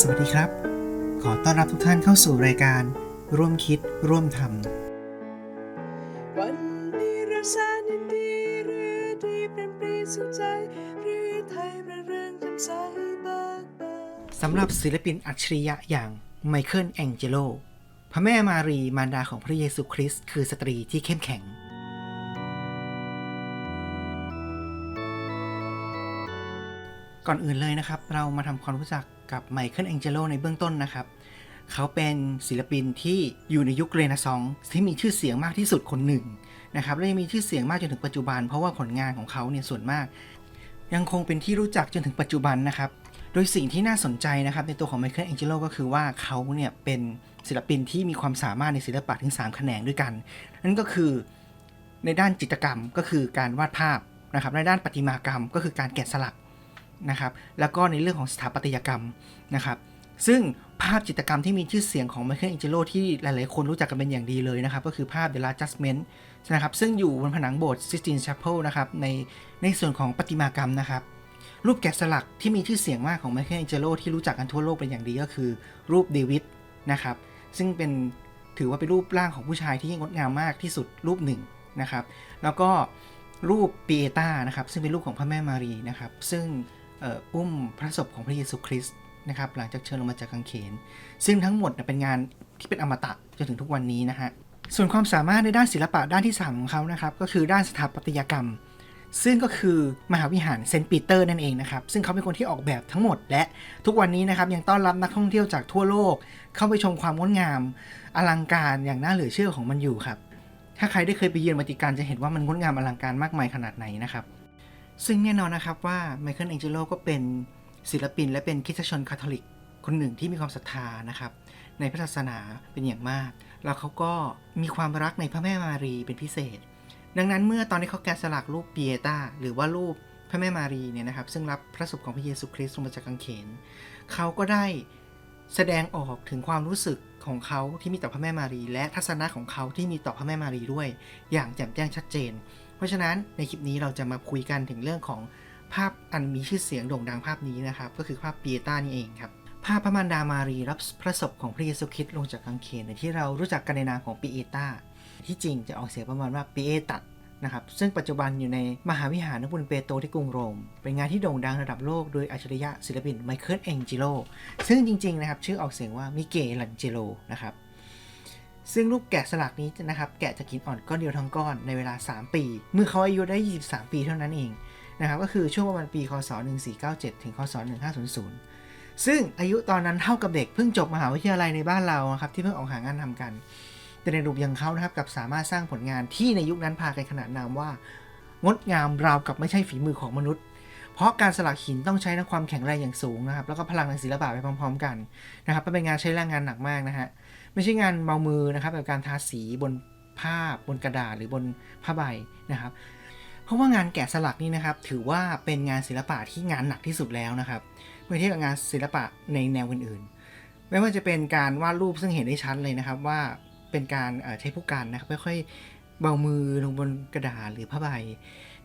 สวัสดีครับ ขอต้อนรับทุกท่านเข้าสู่รายการ ร่วมคิดร่วมทวันนี้เราแสนยินดีเรือดีเปลี่ยนปรีสุขใจเรือไทยประเรืองจำใสเบิกบานำสำหรับศิลปินอัจฉริยะอย่างไมเคิลแองเจโลพระแม่มารีมารดาของพระเยซูคริสต์คือสตรีที่เข้มแข็งก่อนอื่นเลยนะครับ เรามาทำความรู้จัก กับไมเคิลแองเจโลในเบื้องต้นนะครับ เขาเป็นศิลปินที่อยู่ในยุคเรเนซองส์ที่มีชื่อเสียงมากที่สุดคนหนึ่งนะครับและยังมีชื่อเสียงมากจนถึงปัจจุบัน เพราะว่าผลงานของเขาเนี่ยส่วนมาก ยังคงเป็นที่รู้จักจนถึงปัจจุบันนะครับ โดยสิ่งที่น่าสนใจนะครับในตัวของไมเคิลแองเจโลก็คือว่าเขาเนี่ยเป็นศิลปินที่มีความสามารถในศิลปะถึง 3 แขนงด้วยกัน นั่นก็คือในด้านจิตรกรรมก็คือการวาดภาพนะครับในด้านประติมากรรมก็คือการแกะสลัก นะครับแล้วก็ในเรื่องของสถาปัตยกรรมนะครับซึ่งภาพจิตรกรรมที่มีชื่อเสียงของไมเคิลแองเจโลที่หลาย ๆ คนรู้จักกันเป็นอย่างดีเลยนะครับ ก็คือภาพ The Last Judgment นะครับซึ่งอยู่บนผนังโบสถ์ Sistine Chapel นะครับในในส่วนของประติมากรรมนะครับ รูปแกะสลักที่มีชื่อเสียงมากของไมเคิลแองเจโลที่รู้จักกันทั่วโลกเป็นอย่างดีก็คือ รูปเดวิดนะครับซึ่งเป็นถือว่าเป็นรูปร่างของผู้ชายที่งดงามมากที่สุดรูปหนึ่งนะครับ แล้วก็รูปปีเอตานะครับซึ่งเป็นรูปของพระแม่มารีนะครับซึ่ง อุ้มพระศพของพระเยซูคริสต์นะครับหลังจากเชิญลงมาจากกางเขน ซึ่งทั้งหมดเนี่ยเป็นงานที่เป็นอมตะจนถึงทุกวันนี้นะฮะส่วนความสามารถในด้านศิลปะด้านที่ 3 ของเขานะครับก็คือด้านสถาปัตยกรรม ซึ่งก็คือมหาวิหารเซนต์ปีเตอร์นั่นเองนะครับซึ่งเขาเป็นคนที่ออกแบบทั้งหมด และทุกวันนี้นะครับยังต้อนรับนักท่องเที่ยวจากทั่วโลก เข้าไปชมความงดงาม อลังการอย่างน่าเหลือเชื่อของมันอยู่ครับถ้าใครได้เคยไปเยือนวัติกันจะเห็นว่ามันงดงามอลังการมากมายขนาดไหนนะครับ ซึ่งแน่นอนนะครับว่าไมเคิลแองเจโลก็เป็นศิลปินและเป็นคริสตชนคาทอลิก คนหนึ่งที่มีความศรัทธานะครับ ในพระศาสนาเป็นอย่างมาก แล้วเขาก็มีความรักในพระแม่มารีเป็นพิเศษ ดังนั้นเมื่อตอนที่เขาแกะสลักรูปเปียตาหรือว่ารูปพระแม่มารีเนี่ยนะครับ ซึ่งรับพระศพของพระเยซูคริสต์ลงมาจากกางเขนเขาก็ได้แสดงออกถึงความรู้สึกของเขาที่มีต่อพระแม่มารี และทัศนะของเขาที่มีต่อพระแม่มารีด้วย อย่างแจ่มแจ้งชัดเจน เพราะฉะนั้นในคลิปนี้เราจะมาคุยกันถึงเรื่องของภาพอันมีชื่อเสียงโด่งดังภาพนี้นะครับ ก็คือภาพเปียตานี่เองครับ ภาพพระมารดามารีรับพระศพของพระเยซูคริสต์ลงจากกางเขนในที่เรารู้จักกันในนามของปีเอตาที่จริงจะออกเสียงประมาณว่าปีเอตัดนะครับซึ่งปัจจุบันอยู่ในมหาวิหารนบุญเปโตรที่กรุงโรม เป็นงานที่โด่งดังระดับโลกโดยอัจฉริยะศิลปินไมเคิลแองเจโลซึ่งจริงๆนะครับชื่อออกเสียงว่ามิเกลันเจโลนะครับ ซึ่งรูปแกะสลักนี้นะครับ แกะจากหินอ่อนก้อนเดียวทั้งก้อนในเวลา 3 ปี เมื่อเขาอายุได้ 23 ปีเท่านั้นเองนะครับ ก็คือช่วงประมาณปี คศ 1497 ถึง คศ 1500 ซึ่งอายุตอนนั้นเท่ากับเด็กเพิ่งจบมหาวิทยาลัยในบ้านเรานะครับที่เพิ่งออกหางานทำกัน แต่ในรูปย่างเขานะครับกับสามารถสร้างผลงานที่ในยุคนั้นพากันขนานนามว่า งดงามราวกับไม่ใช่ฝีมือของมนุษย์เพราะการสลักหินต้องใช้ทั้งความแข็งแรงอย่างสูงนะครับ แล้วก็พลังทางศิลปะไปพร้อม ๆ กันนะครับเป็นงานใช้แรงงานหนักมากนะฮะ ไม่ใช่งานเบามือนะครับแบบการทาสีบนผ้าบนกระดาษหรือบนผ้าใบนะครับ เพราะว่างานแกะสลักนี่นะครับ ถือว่าเป็นงานศิลปะที่งานหนักที่สุดแล้วนะครับเมื่อเทียบกับงานศิลปะในแนวอื่นๆ ไม่ว่าจะเป็นการวาดรูปซึ่งเห็นได้ชัดเลยนะครับว่าเป็นการใช้ผู้กันนะครับค่อยๆเบามือลงบนกระดาษหรือผ้าใบ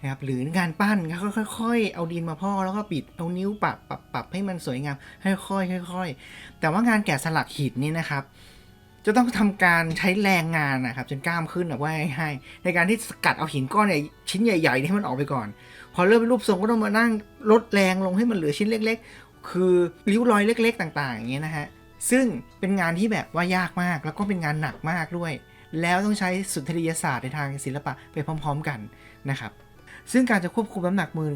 นะครับหรืองานปั้นก็ค่อยๆ เอาดินมาพ่อกแล้วก็ปิดเอานิ้วปรับปรับปรับให้มันสวยงามค่อยๆค่อย ๆ แต่ว่างานแกะสลักหินนี่นะครับ จะต้องทำการใช้แรงงานนะครับจนกล้ามขึ้นแบบว่าให้ในการที่สกัดเอาหินก้อนใหญ่ชิ้นใหญ่ๆให้มันออกไปก่อน พอเริ่มเป็นรูปทรงก็ต้องมานั่งลดแรงลงให้มันเหลือชิ้นเล็ก ๆ คือริ้วรอยเล็ก ๆ ต่างๆอย่างเงี้ยนะฮะซึ่งเป็นงานที่แบบว่ายากมากแล้วก็เป็นงานหนักมากด้วย แล้วต้องใช้สุนทรียศาสตร์ในทางศิลปะไปพร้อม ๆ กันนะครับ ซึ่งการจะควบคุมน้ำหนักมือ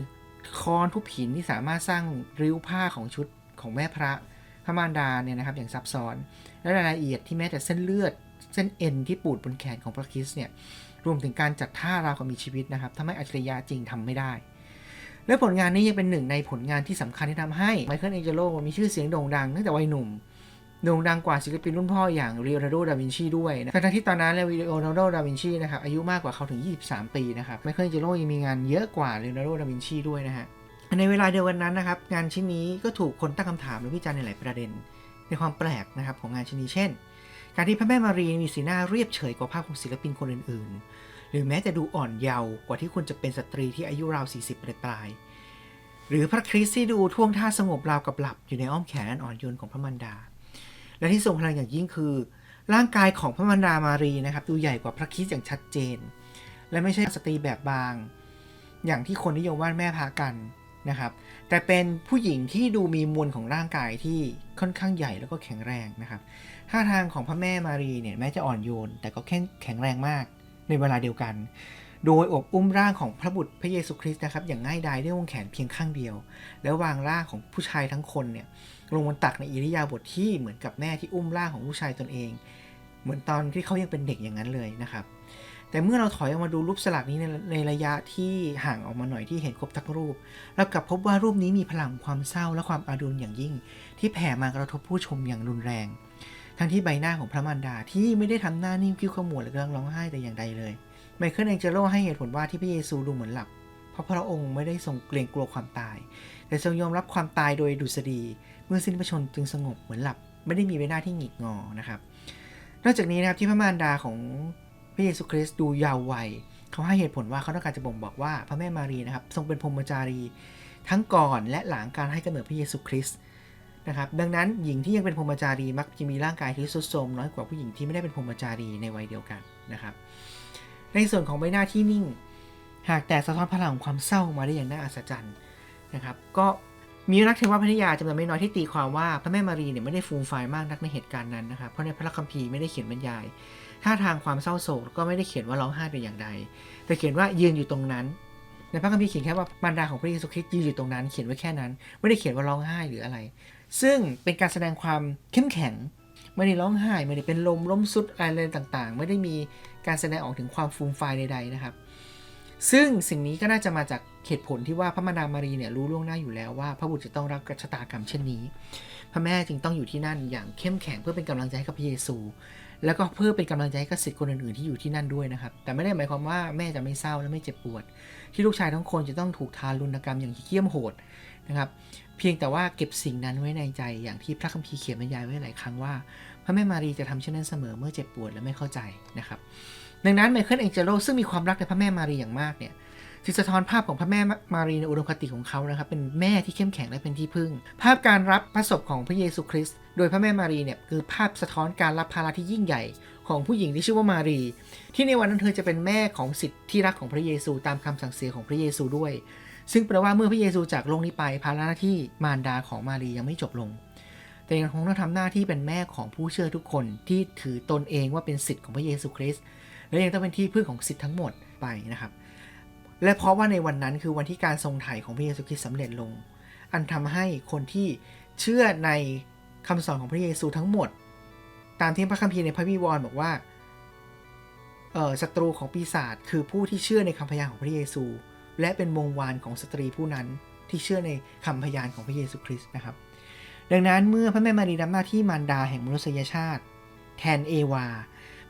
คอนทุบหินที่สามารถสร้างริ้วผ้าของชุดของแม่พระ พระมารดาเนี่ยนะครับอย่างซับซ้อน และรายละเอียดที่แม้แต่เส้นเลือด เส้นเอ็นที่ปูดบนแขนของพระคริสเนี่ยรวมถึงการจัดท่าราวกับมีชีวิตนะครับทำให้อัจฉริยะจริงทำไม่ได้ และผลงานนี้ยังเป็นหนึ่งในผลงานที่สำคัญที่ทำให้ไมเคิลแองเจโลมีชื่อเสียงโด่งดังตั้งแต่วัยหนุ่มโด่งดังกว่าศิลปินรุ่นพ่ออย่างเ e โอนาร์โด ดาวินชีด้วยนะทั้งที่ตอนนั้นเ e โอนาร์โด ดาวินชีนะครับอายุมากกว่าเขาถึง 23 ปีนะครับไมเคิลแอเจโลยังมีงานเยอะกว่าเ e โอนาร์โด ดาวินชีด้วยนะฮะ ในเวลาเดียวกันนั้นนะครับ งานชิ้นนี้ก็ถูกคนตั้งคำถามและวิจารณ์ในหลายประเด็น ในความแปลกนะครับของงานชิ้นนี้เช่น การที่พระแม่มารีมีสีหน้าเรียบเฉยกว่าภาพของศิลปินคนอื่นๆ หรือแม้แต่ดูอ่อนเยาว์กว่าที่ควรจะเป็นสตรีที่อายุราว 40 ปลายๆหหรือพระคริสต์ที่ดูท่วงท่าสงบราวกับหลับอยู่ในอ้อมแขนอันอ่อนโยนของพระมารดา และที่ทรงพลังอย่างยิ่งคือ ร่างกายของพระมารดามารีนะครับดูใหญ่กว่าพระคริสต์อย่างชัดเจน และไม่ใช่สตรีแบบบาง อย่างที่คนนิยมว่าแม่พากัน นะครับ แต่เป็นผู้หญิงที่ดูมีมวลของร่างกายที่ค่อนข้างใหญ่แล้วก็แข็งแรงนะครับท่าทางของพระแม่มารีเนี่ยแม้จะอ่อนโยน แต่ก็แข็งแข็งแรงมากในเวลาเดียวกัน โดยอบอุ้มร่างของพระบุตรพระเยซูคริสต์นะครับ อย่างง่ายดายด้วยวงแขนเพียงข้างเดียว แล้ววางร่างของผู้ชายทั้งคนเนี่ยลงบนตักในอิริยาบถทที่เหมือนกับแม่ที่อุ้มร่างของลูกชายตนเอง เหมือนตอนที่เขายังเป็นเด็กอย่างนั้นเลยนะครับ แต่เมื่อเราถอยออกมาดูรูปสลักนี้ในในระยะที่ห่างออกมาหน่อยที่เห็นครบทั้งรูป เรากลับพบว่ารูปนี้มีพลังความเศร้าและความอาดุลอย่างยิ่ง ที่แผ่มากระทบผู้ชมอย่างรุนแรง ทั้งที่ใบหน้าของพระมารดาที่ไม่ได้ทำหน้านิ่งคิ้วขมวดหรือกำลังร้องไห้แต่อย่างใดเลยไมเคิลแองเจโลให้เหตุผลว่าที่พระเยซูดูเหมือนหลับเพราะพระองค์ไม่ได้ทรงเกรงกลัวความตาย แต่ทรงยอมรับความตายโดยดุษฎีเมื่อสิ้นพระชนจึงสงบเหมือนหลับ ไม่ได้มีใบหน้าที่หงิกงอนะครับ นอกจากนี้นะครับที่พระมารดาของ พระเยซูคริสต์ดูยาววัยเขาให้เหตุผลว่าเขาต้องการจะบ่งบอกว่าพระแม่มารีนะครับทรงเป็นพรหมจารี ทั้งก่อนและหลังการให้กำเนิดพระเยซูคริสต์นะครับดังนั้นหญิงที่ยังเป็นพรหมจารีมักจะมีร่างกายที่ทรุดโทรมน้อยกว่าผู้หญิงที่ไม่ได้เป็นพรหมจารีในวัยเดียวกันนะครับในส่วนของใบหน้าที่นิ่ง หากแต่สะท้อนพลังของความเศร้ามาได้อย่างน่าอัศจรรย์นะครับก็ มีนักเทวพัทยาจำนวนไม่น้อยที่ตีความว่าพระแม่มารีเนี่ยไม่ได้ฟูมไฟมากนักในเหตุการณ์นั้นนะครับเพราะในพระคัมภีร์ไม่ได้เขียนบรรยายท่าทางความเศร้าโศกก็ไม่ได้เขียนว่าร้องไห้แต่อย่างใด แต่เขียนว่ายืนอยู่ตรงนั้น ในพระคัมภีร์เขียนแค่ว่ามารดาของพระเยซูคริสต์ยืนอยู่ตรงนั้น เขียนไว้แค่นั้น ไม่ได้เขียนว่าร้องไห้หรืออะไร ซึ่งเป็นการแสดงความเข้มแข็งไม่ได้ร้องไห้ไม่ได้เป็นลมล้มสุดอะไรต่างๆ ไม่ได้มีการแสดงออกถึงความฟูมไฟใดๆนะครับ ซึ่งสิ่งนี้ก็น่าจะมาจากเหตุผลที่ว่าพระมารดามารีเนี่ยรู้ล่วงหน้าอยู่แล้วว่า พระบุตรจะต้องรับชะตากรรมเช่นนี้ พระแม่จึงต้องอยู่ที่นั่นอย่างเข้มแข็งเพื่อเป็นกำลังใจให้กับพระเยซู แล้วก็เพื่อเป็นกำลังใจให้กับศิษย์คนอื่นๆที่อยู่ที่นั่นด้วยนะครับ แต่ไม่ได้หมายความว่าแม่จะไม่เศร้าและไม่เจ็บปวด ที่ลูกชายทั้งคนจะต้องถูกทารุณกรรมอย่างเหี้ยมโหดนะครับ เพียงแต่ว่าเก็บสิ่งนั้นไว้ในใจอย่างที่พระคัมภีร์เขียนบรรยายไว้หลายครั้งว่า พระแม่มารีจะทำเช่นนั้นเสมอเมื่อเจ็บปวดและไม่เข้าใจนะครับ ดังนั้นไมเคิลแองเจโลซึ่งมีความรักในพระแม่มารีอย่างมากเนี่ยจึงสะท้อนภาพของพระแม่มารีในอุดมคติของเขานะครับเป็นแม่ที่เข้มแข็งและเป็นที่พึ่ง ภาพการรับพระศพของพระเยซูคริสต์โดยพระแม่มารีเนี่ยคือภาพสะท้อนการรับภาระที่ยิ่งใหญ่ของผู้หญิงที่ชื่อว่ามารี ที่ในวันนั้นเธอจะเป็นแม่ของสิทธิที่รักของพระเยซูตามคำสั่งเสียของพระเยซูด้วย ซึ่งแปลว่าเมื่อพระเยซูจากโลกนี้ไปภาระหน้าที่มารดาของมารียังไม่จบลง แต่ยังคงต้องทำหน้าที่เป็นแม่ของผู้เชื่อทุกคนที่ถือตนเองว่าเป็นสิทธิ์ของพระเยซูคริสต์ และยังต้องเป็นที่พึ่งของสิทธิ์ทั้งหมดไปนะครับ และเพราะว่าในวันนั้นคือวันที่การทรงไถ่ของพระเยซูคริสต์สำเร็จลง อันทำให้คนที่เชื่อในคำสอนของพระเยซูทั้งหมด ตามที่พระคัมภีร์ในพระวิวรณ์บอกว่าเออศัตรูของปีศาจคือผู้ที่เชื่อในคำพยานของพระเยซู และเป็นวงวานของสตรีผู้นั้นที่เชื่อในคำพยานของพระเยซูคริสต์นะครับ ดังนั้นเมื่อพระแม่มารีรับหน้าที่มารดาแห่งมนุษยชาติ แทนเอวา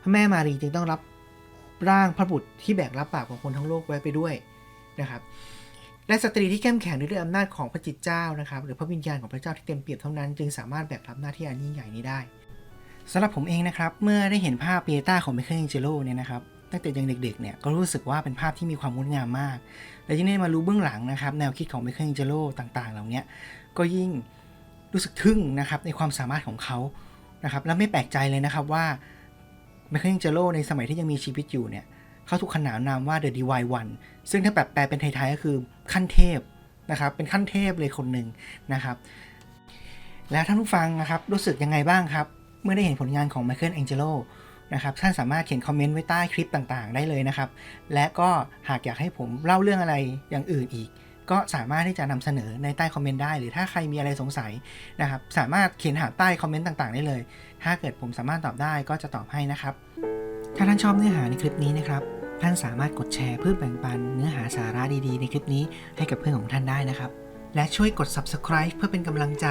พระแม่มารีจึงต้องรับ ร่างพระบุตรที่แบกรับบาปของคนทั้งโลกไว้ไปด้วยนะครับและสตรีที่เข้มแข็งด้วยอำนาจของพระจิตเจ้านะครับ หรือพระวิญญาณของพระเจ้าที่เต็มเปี่ยมเท่านั้น จึงสามารถแบกรับหน้าที่อันยิ่งใหญ่นี้ได้สำหรับผมเองนะครับ เมื่อได้เห็นภาพเปียต้าของไมเคิลแองเจโลเนี่ยนะครับตั้งแต่ยังเด็กๆเนี่ยก็รู้สึกว่าเป็นภาพที่มีความงดงามมาก และยิ่งได้มารู้เบื้องหลังนะครับ แนวคิดของไมเคิลแองเจโลต่างๆ เหล่านี้ก็ยิ่งรู้สึกทึ่งนะครับในความสามารถของเขานะครับและไม่แปลกใจเลยนะครับว่า ไมเคิลแองเจโลในสมัยที่ยังมีชีวิตอยู่เนี่ยเขาถูกขนานนามว่า The Divine One ซึ่งถ้าแบบแปลเป็นไทยๆก็คือขั้นเทพนะครับ เป็นขั้นเทพเลยคนหนึ่งนะครับ แล้วท่านผู้ฟังนะครับรู้สึกยังไงบ้างครับ เมื่อได้เห็นผลงานของไมเคิลแองเจโลนะครับท่านสามารถเขียนคอมเมนต์ไว้ใต้คลิปต่างๆ ได้เลยนะครับ และก็หากอยากให้ผมเล่าเรื่องอะไรอย่างอื่นอีก ก็สามารถที่จะนำเสนอในใต้คอมเมนต์ได้ หรือถ้าใครมีอะไรสงสัยนะครับ สามารถเขียนถาใต้คอมเมนต์ต่างๆ ได้เลย ถ้าเกิดผมสามารถตอบได้ก็จะตอบให้นะครับ ถ้าท่านชอบเนื้อหาในคลิปนี้นะครับ ท่านสามารถกดแชร์เพื่อแบ่งปันเนื้อหาสาระดีๆ ในคลิปนี้ให้กับเพื่อนของท่านได้นะครับ และช่วยกด subscribe เพื่อเป็นกำลังใจ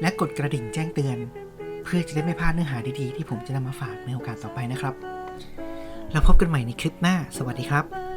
และกดกระดิ่งแจ้งเตือน เพื่อจะได้ไม่พลาดเนื้อหาดีๆ ที่ผมจะนำมาฝากในโอกาสต่อไปนะครับแล้วพบกันใหม่ในคลิปหน้า สวัสดีครับ